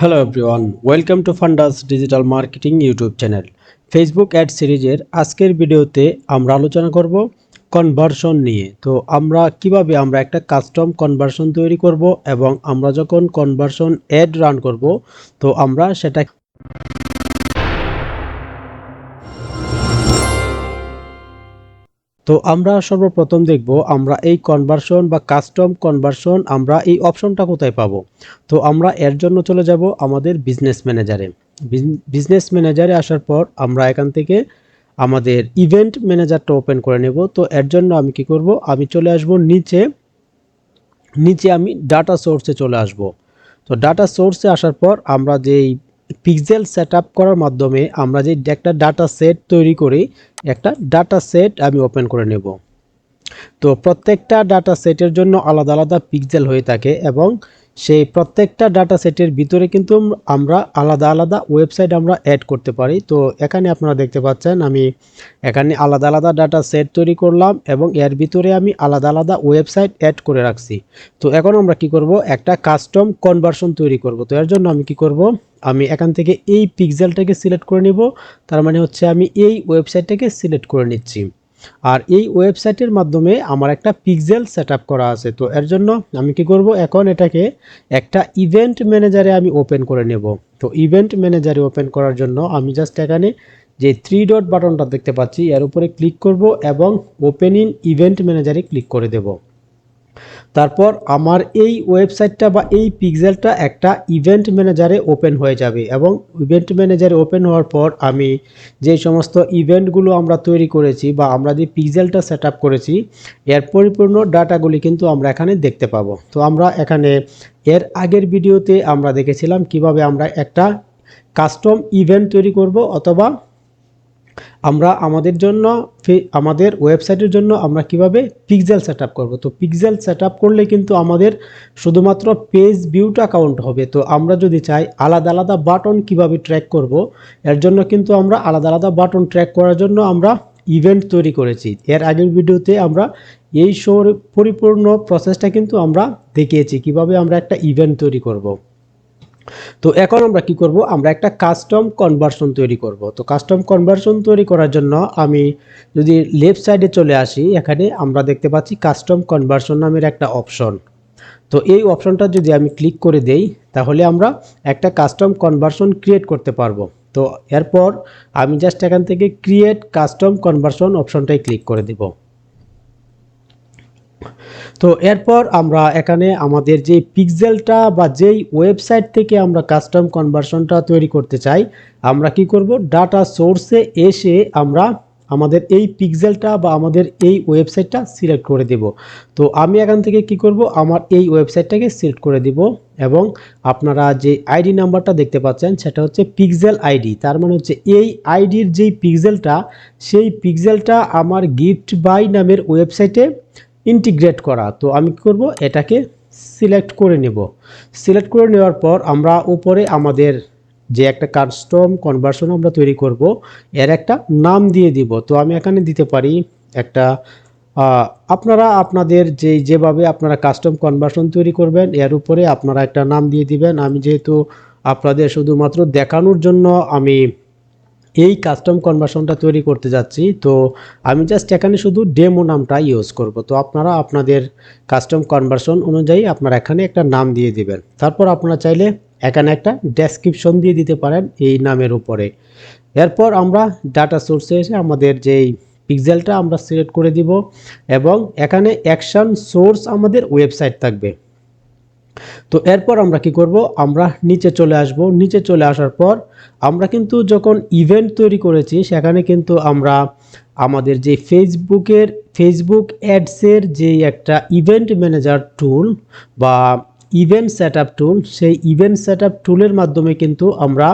Hello everyone welcome to Fundas digital marketing YouTube channel Facebook ad সিরিজের আজকের ভিডিওতে আমরা আলোচনা করব কনভার্সন নিয়ে। তো আমরা কীভাবে আমরা একটা কাস্টম কনভার্সন তৈরি করব এবং আমরা যখন কনভার্সন অ্যাড রান করব, তো আমরা সেটা তো আমরা সর্বপ্রথম দেখব আমরা এই কনভার্সন বা কাস্টম কনভার্সন আমরা এই অপশনটা কোথায় পাবো। তো আমরা এর জন্য চলে যাব আমাদের বিজনেস ম্যানেজারে বিজনেস ম্যানেজারে আসার পর আমরা এখান থেকে আমাদের ইভেন্ট ম্যানেজারটা ওপেন করে নেব। তো এর জন্য আমি কি করব? আমি চলে আসব নিচে নিচে আমি ডাটা সোর্সে চলে আসব। তো ডাটা সোর্সে আসার পর আমরা যেই পিক্সেল সেট করার মাধ্যমে আমরা যে একটা ডাটা সেট তৈরি করি একটা ডাটা সেট আমি ওপেন করে নেব। তো প্রত্যেকটা ডাটা সেটের জন্য আলাদা আলাদা পিক্সেল হয়ে থাকে এবং সেই প্রত্যেকটা ডাটা সেটের ভিতরে কিন্তু আমরা আলাদা আলাদা ওয়েবসাইট আমরা অ্যাড করতে পারি। তো এখানে আপনারা দেখতে পাচ্ছেন, আমি এখানে আলাদা আলাদা ডাটা সেট তৈরি করলাম এবং এর ভিতরে আমি আলাদা আলাদা ওয়েবসাইট অ্যাড করে রাখছি। তো এখন আমরা কি করব? একটা কাস্টম কনভার্সন তৈরি করব। তো এর জন্য আমি কি করব? আমি এখান থেকে এই পিক্সেলটাকে সিলেক্ট করে নিব। তার মানে হচ্ছে আমি এই ওয়েবসাইটটাকে সিলেক্ট করে নিচ্ছি। আর এই ওয়েবসাইটের মাধ্যমে আমার একটা পিকজেল সেট করা আছে। তো এর জন্য আমি কি করব? এখন এটাকে একটা ইভেন্ট ম্যানেজারে আমি ওপেন করে নেব। তো ইভেন্ট ম্যানেজারে ওপেন করার জন্য আমি জাস্ট এখানে যে থ্রি ডট বাটনটা দেখতে পাচ্ছি, এর উপরে ক্লিক করব এবং ওপেন ইন ইভেন্ট ম্যানেজারে ক্লিক করে দেব। তারপর আমার এই ওয়েবসাইটটা বা এই পিক্সেলটা একটা ইভেন্ট ম্যানেজারে ওপেন হয়ে যাবে এবং ইভেন্ট ম্যানেজারে ওপেন হওয়ার পর আমি যে সমস্ত ইভেন্টগুলো আমরা তৈরি করেছি বা আমরা যে পিক্সেলটা সেট করেছি, এর পরিপূর্ণ ডাটাগুলি কিন্তু আমরা এখানে দেখতে পাবো। তো আমরা এখানে এর আগের ভিডিওতে আমরা দেখেছিলাম কীভাবে আমরা একটা কাস্টম ইভেন্ট তৈরি করব অথবা আমরা আমাদের জন্য আমাদের ওয়েবসাইটের জন্য আমরা কীভাবে পিক্সেল সেট আপ করব? তো পিক্সেল সেট আপ করলে কিন্তু আমাদের শুধুমাত্র পেজ ভিউটা কাউন্ট হবে। তো আমরা যদি চাই আলাদা আলাদা বাটন কীভাবে ট্র্যাক করব, এর জন্য কিন্তু আমরা আলাদা আলাদা বাটন ট্র্যাক করার জন্য আমরা ইভেন্ট তৈরি করেছি। এর আগের ভিডিওতে আমরা এই শোর পরিপূর্ণ প্রসেসটা কিন্তু আমরা দেখিয়েছি, কীভাবে আমরা একটা ইভেন্ট তৈরি করব। তো এখন আমরা কি করব? আমরা একটা কাস্টম কনভার্সন তৈরি করব। তো কাস্টম কনভার্সন তৈরি করার জন্য আমি যদি লেফট সাইডে চলে আসি, এখানে আমরা দেখতে পাচ্ছি কাস্টম কনভার্সন নামের একটা অপশন তো এই অপশনটা যদি আমি ক্লিক করে দেই, তাহলে আমরা একটা কাস্টম কনভার্সন ক্রিয়েট করতে পারব। তো এরপর আমি জাস্ট এখান থেকে ক্রিয়েট কাস্টম কনভার্সন অপশনটাই ক্লিক করে দেবো। তো এরপর আমরা এখানে আমাদের যে পিক্সেলটা বা যেই ওয়েবসাইট থেকে আমরা কাস্টম কনভার্সনটা তৈরি করতে চাই, আমরা কি করব? ডাটা সোর্সে এসে আমরা আমাদের এই পিক্সেলটা বা আমাদের এই ওয়েবসাইটটা সিলেক্ট করে দেব। তো আমি এখান থেকে কি করব? আমার এই ওয়েবসাইটটাকে সিলেক্ট করে দিব এবং আপনারা যে আইডি নাম্বারটা দেখতে পাচ্ছেন, সেটা হচ্ছে পিক্সেল আইডি তার মানে হচ্ছে এই আইডির যেই পিক্সেলটা সেই পিক্সেলটা আমার গিফট বাই নামের ওয়েবসাইটে ইন্টিগ্রেট করা। তো আমি কী করব? এটাকে সিলেক্ট করে নেব। সিলেক্ট করে নেওয়ার পর আমরা উপরে আমাদের যে একটা কাস্টম কনভার্সন আমরা তৈরি করব, এর একটা নাম দিয়ে দিব। তো আমি এখানে দিতে পারি একটা আপনারা আপনাদের যে যেভাবে আপনারা কাস্টম কনভার্সন তৈরি করবেন, এর উপরে আপনারা একটা নাম দিয়ে দিবেন। আমি যেহেতু আপনাদের শুধুমাত্র দেখানোর জন্য আমি এই কাস্টম কনভার্সনটা তৈরি করতে যাচ্ছি। তো আমি জাস্ট এখানে শুধু ডেমো নামটা ইউজ করব। তো আপনারা আপনাদের কাস্টম কনভার্সন অনুযায়ী আপনারা এখানে একটা নাম দিয়ে দিবেন। তারপর আপনারা চাইলে এখানে একটা ডেসক্রিপশন দিয়ে দিতে পারেন এই নামের উপরে। এরপর আমরা ডাটা সোর্সে এসে আমাদের যেই পিক্সেলটা আমরা সিলেক্ট করে দিব এবং এখানে অ্যাকশন সোর্স আমাদের ওয়েবসাইট থাকবে। তো এরপর আমরা কি করব? আমরা নিচে চলে আসব। নিচে চলে আসার পর আমরা কিন্তু যখন ইভেন্ট তৈরি করেছি, সেখানে কিন্তু আমরা আমাদের যে ফেসবুকের ফেসবুক অ্যাডসের যে একটা ইভেন্ট ম্যানেজার টুল বা ইভেন্ট সেট আপ টুল সেই ইভেন্ট সেট আপ টুলের মাধ্যমে কিন্তু আমরা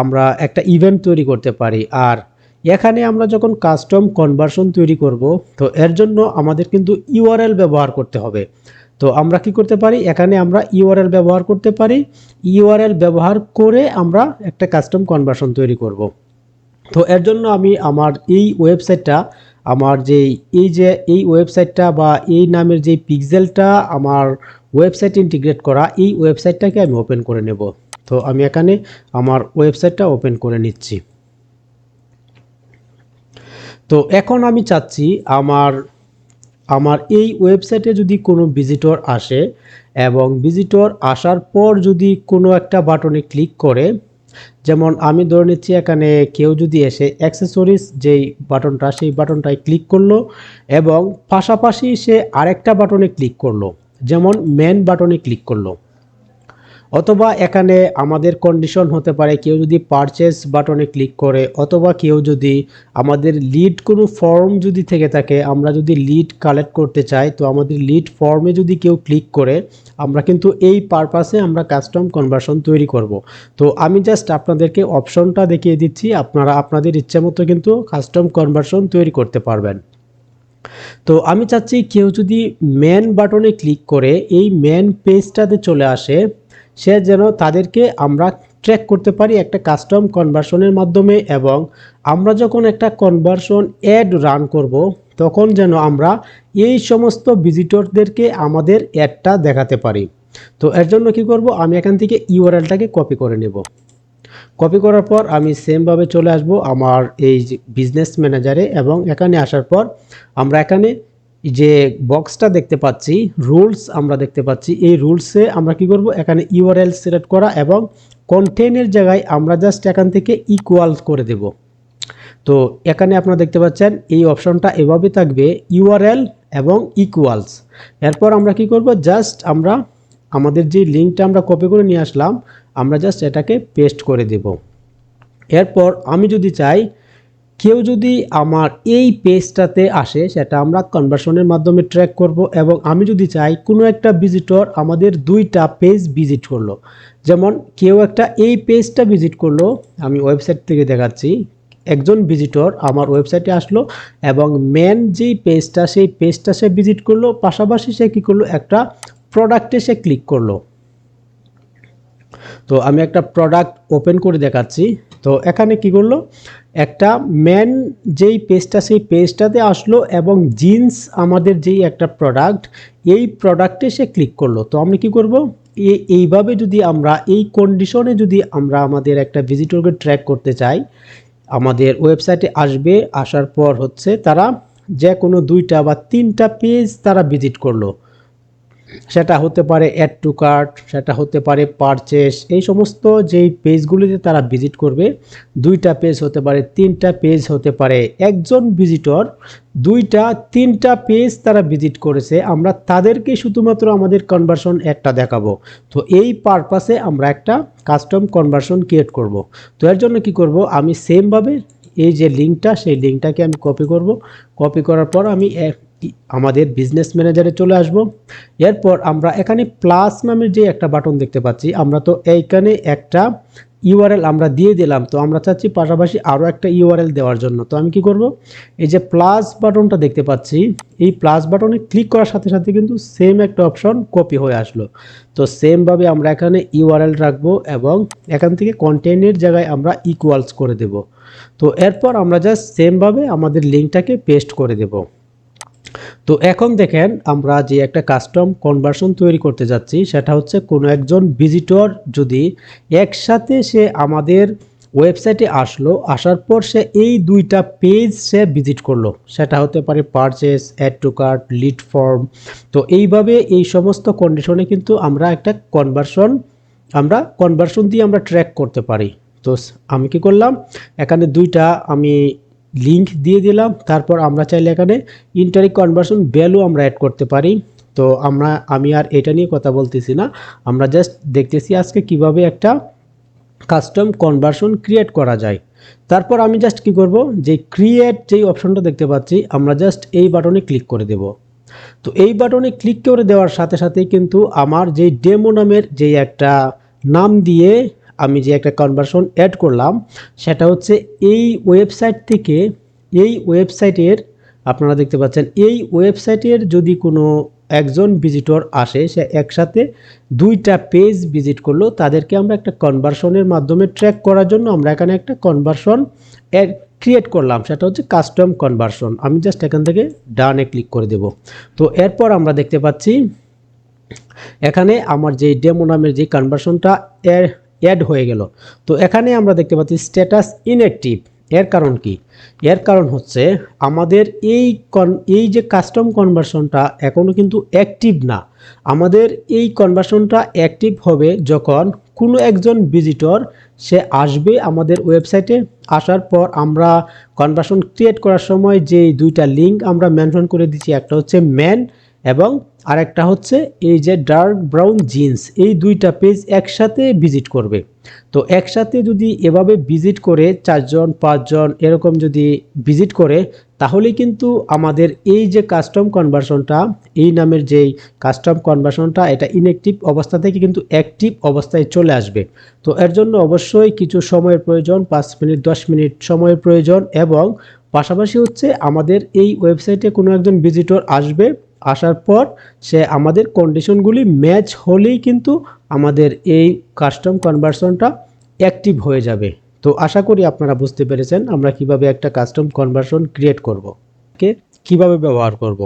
আমরা একটা ইভেন্ট তৈরি করতে পারি। আর এখানে আমরা যখন কাস্টম কনভার্সন তৈরি করব, তো এর জন্য আমাদের কিন্তু ইউআরএল ব্যবহার করতে হবে। তো আমরা কি করতে পারি? এখানে আমরা ইউআরএল ব্যবহার করতে পারি। ইউআরএল ব্যবহার করে আমরা একটা কাস্টম কনভার্সন তৈরি করব। তো এর জন্য আমি আমার এই ওয়েবসাইটটা আমার যে এই যে, এই ওয়েবসাইটটা বা এই নামের যে পিক্সেলটা আমার ওয়েবসাইট ইন্টিগ্রেট করা, এই ওয়েবসাইটটাকে আমি ওপেন করে নেব। তো আমি এখানে আমার ওয়েবসাইটটা ওপেন করে নিচ্ছি। তো এখন আমি চাচ্ছি আমার আমার এই ওয়েবসাইটে যদি কোনো ভিজিটর আসে এবং ভিজিটর আসার পর যদি কোনো একটা বাটনে ক্লিক করে, যেমন আমি ধরে নিচ্ছি এখানে কেউ যদি এসে অ্যাক্সেসরিজ যেই বাটনটা, সেই বাটনটায় ক্লিক করল এবং পাশাপাশি সে আরেকটা বাটনে ক্লিক করল, যেমন মেন বাটনে ক্লিক করল। অথবা এখানে আমাদের কন্ডিশন হতে পারে কেউ যদি পারচেস বাটনে ক্লিক করে, অথবা কেউ যদি আমাদের লিড কোনো ফর্ম যদি থেকে থাকে, আমরা যদি লিড কালেক্ট করতে চাই, তো আমাদের লিড ফর্মে যদি কেউ ক্লিক করে, আমরা কিন্তু এই পারপাসে আমরা কাস্টম কনভার্সন তৈরি করব। তো আমি জাস্ট আপনাদেরকে অপশনটা দেখিয়ে দিচ্ছি, আপনারা আপনাদের ইচ্ছে মতো কিন্তু কাস্টম কনভার্সন তৈরি করতে পারবেন। তো আমি চাচ্ছি কেউ যদি মেন বাটনে ক্লিক করে, এই মেন পেজটাতে চলে আসে সে যেন তাদেরকে আমরা ট্র্যাক করতে পারি একটা কাস্টম কনভার্সনের মাধ্যমে এবং আমরা যখন একটা কনভার্সন অ্যাড রান করব, তখন যেন আমরা এই সমস্ত ভিজিটরদেরকে আমাদের অ্যাডটা দেখাতে পারি। তো এর জন্য কি করব? আমি এখান থেকে ইউআরএলটাকে কপি করে নেব। কপি করার পর আমি সেমভাবে চলে আসব আমার এই বিজনেস ম্যানেজারে এবং এখানে আসার পর আমরা এখানে যে বক্সটা দেখতে পাচ্ছি রুলস আমরা দেখতে পাচ্ছি, এই রুলসে আমরা কি করব? এখানে ইউআরএল সিলেক্ট করা এবং কন্টেনের জায়গায় আমরা জাস্ট এখান থেকে ইকুয়াল করে দেব। তো এখানে আপনারা দেখতে পাচ্ছেন, এই অপশনটা এভাবে থাকবে ইউআরএল এবং ইকুয়ালস এরপর আমরা কি করব? জাস্ট আমরা আমাদের যে লিঙ্কটা আমরা কপি করে নিয়ে আসলাম, আমরা জাস্ট এটাকে পেস্ট করে দেব। এরপর আমি যদি চাই কেউ যদি আমার এই পেজটাতে আসে, সেটা আমরা কনভার্সনের মাধ্যমে ট্র্যাক করব এবং আমি যদি চাই কোনো একটা ভিজিটর আমাদের দুইটা পেজ ভিজিট করল। যেমন কেউ একটা এই পেজটা ভিজিট করল, আমি ওয়েবসাইট থেকে দেখাচ্ছি, একজন ভিজিটর আমার ওয়েবসাইটে আসলো এবং মেন যেই পেজটা সেই পেজটা সে ভিজিট করল, পাশাপাশি সে কী করল, একটা প্রোডাক্টে সে ক্লিক করল। তো আমি একটা প্রোডাক্ট ওপেন করে দেখাচ্ছি। তো এখানে কি করল? একটা ম্যান যেই পেজটা সেই পেজটাতে আসলো এবং জিন্স আমাদের যেই একটা প্রোডাক্ট এই প্রোডাক্টে সে ক্লিক করল। তো আমি কি করব? এইভাবে যদি আমরা, এই কন্ডিশনে যদি আমরা আমাদের একটা ভিজিটরকে ট্র্যাক করতে চাই, আমাদের ওয়েবসাইটে আসবে, আসার পর হচ্ছে তারা যে কোনো দুইটা বা তিনটা পেজ তারা ভিজিট করল। সেটা হতে পারে অ্যাড টু কার্ট সেটা হতে পারে পারচেস এই সমস্ত যেই পেজগুলিতে তারা ভিজিট করবে, দুইটা পেজ হতে পারে, তিনটা পেজ হতে পারে। একজন ভিজিটর দুইটা, তিনটা পেজ তারা ভিজিট করেছে, আমরা তাদেরকে শুধুমাত্র আমাদের কনভার্সন একটা দেখাবো। তো এই পারপাসে আমরা একটা কাস্টম কনভার্সন ক্রিয়েট করব। তো এর জন্য কি করব? আমি সেমভাবে এই যে লিঙ্কটা সেই লিঙ্কটাকে আমি কপি করব। কপি করার পর আমি আমাদের বিজনেস ম্যানেজারে চলে আসব। এরপর আমরা এখানে প্লাস নামের যে একটা বাটন দেখতে পাচ্ছি, আমরা তো এইখানে একটা ইউআরএল আমরা দিয়ে দিলাম, তো আমরা চাচ্ছি পাশাপাশি আরও একটা ইউআরএল দেওয়ার জন্য। তো আমি কি করব? এই যে প্লাস বাটনটা দেখতে পাচ্ছি, এই প্লাস বাটনে ক্লিক করার সাথে সাথে কিন্তু সেম একটা অপশন কপি হয়ে আসলো। তো সেমভাবে আমরা এখানে ইউআরএল রাখব এবং এখান থেকে কন্টেন্টের জায়গায় আমরা ইকুয়ালস করে দেব। তো এরপর আমরা জাস্ট সেমভাবে আমাদের লিঙ্কটাকে পেস্ট করে দেবো। তো এখন দেখেন আমরা যে একটা কাস্টম কনভার্সন তৈরি করতে যাচ্ছি, সেটা হচ্ছে কোনো একজন ভিজিটর যদি একসাথে সে আমাদের ওয়েবসাইটে আসলো, আসার পর সে এই দুইটা পেজ সে ভিজিট করল। সেটা হতে পারে purchase add to cart lead form তো এইভাবে এই সমস্ত কন্ডিশনে কিন্তু আমরা একটা কনভার্সন আমরা কনভার্সন দিয়ে আমরা ট্র্যাক করতে পারি। তো আমি কি করলাম? এখানে দুইটা আমি লিঙ্ক দিয়ে দিলাম, তারপর আমরা চাইলে এখানে ইন্টারিক কনভার্সন ভ্যালু আমরা অ্যাড করতে পারি। তো আমরা, আমি আর এটা নিয়ে কথা বলতেছি না, আমরা জাস্ট দেখতেছি আজকে কীভাবে একটা কাস্টম কনভার্সন ক্রিয়েট করা যায়। তারপর আমি জাস্ট কি করব, যে ক্রিয়েট যেই অপশনটা দেখতে পাচ্ছি, আমরা জাস্ট এই বাটনে ক্লিক করে দেব। তো এই বাটনে ক্লিক করে দেওয়ার সাথে সাথেই কিন্তু আমার যেই ডেমো নামের যেই একটা নাম দিয়ে আমি যে একটা কনভার্সন অ্যাড করলাম, সেটা হচ্ছে এই ওয়েবসাইট থেকে, এই ওয়েবসাইটের আপনারা দেখতে পাচ্ছেন, এই ওয়েবসাইটের যদি কোনো একজন ভিজিটর আসে, সে একসাথে দুইটা পেজ ভিজিট করল, তাদেরকে আমরা একটা কনভার্সনের মাধ্যমে ট্র্যাক করার জন্য আমরা এখানে একটা কনভার্সন ক্রিয়েট করলাম, সেটা হচ্ছে কাস্টম কনভার্সন আমি জাস্ট এখান থেকে ডানে ক্লিক করে দেব। তো এরপর আমরা দেখতে পাচ্ছি, এখানে আমার যে ডেমো নামের যে কনভার্সনটা অ্যাড হয়ে গেল। তো এখানে আমরা দেখতে পাচ্ছি স্ট্যাটাস ইনঅ্যাক্টিভ এর কারণ কি? এর কারণ হচ্ছে আমাদের এই কন এই যে কাস্টম কনভার্সনটা এখনও কিন্তু অ্যাক্টিভ না। আমাদের এই কনভার্সনটা অ্যাক্টিভ হবে যখন কোনো একজন ভিজিটর সে আসবে আমাদের ওয়েবসাইটে আসার পর আমরা কনভার্সন ক্রিয়েট করার সময় যে দুইটা লিঙ্ক আমরা মেনশন করে দিচ্ছি, একটা হচ্ছে ম্যান এবং আরেকটা হচ্ছে এই যে ডার্ক ব্রাউন জিন্স, এই দুইটা পেজ একসাথে ভিজিট করবে। তো একসাথে যদি এভাবে ভিজিট করে চারজন, পাঁচজন এরকম যদি ভিজিট করে, তাহলে কিন্তু আমাদের এই যে কাস্টম কনভার্সনটা এই নামের যেই কাস্টম কনভার্সনটা এটা ইনঅ্যাক্টিভ অবস্থা থেকে কিন্তু অ্যাক্টিভ অবস্থায় চলে আসবে। তো এর জন্য অবশ্যই কিছু সময়ের প্রয়োজন, পাঁচ মিনিট, দশ মিনিট সময়ের প্রয়োজন এবং পাশাপাশি হচ্ছে আমাদের এই ওয়েবসাইটে কোনো একজন ভিজিটর আসবে আসার পর সে আমাদের কন্ডিশনগুলি ম্যাচ হলেই কিন্তু আমাদের এই কাস্টম কনভার্সনটা অ্যাক্টিভ হয়ে যাবে। তো আশা করি আপনারা বুঝতে পেরেছেন আমরা কীভাবে একটা কাস্টম কনভার্সন ক্রিয়েট করব। কে? কীভাবে ব্যবহার করব?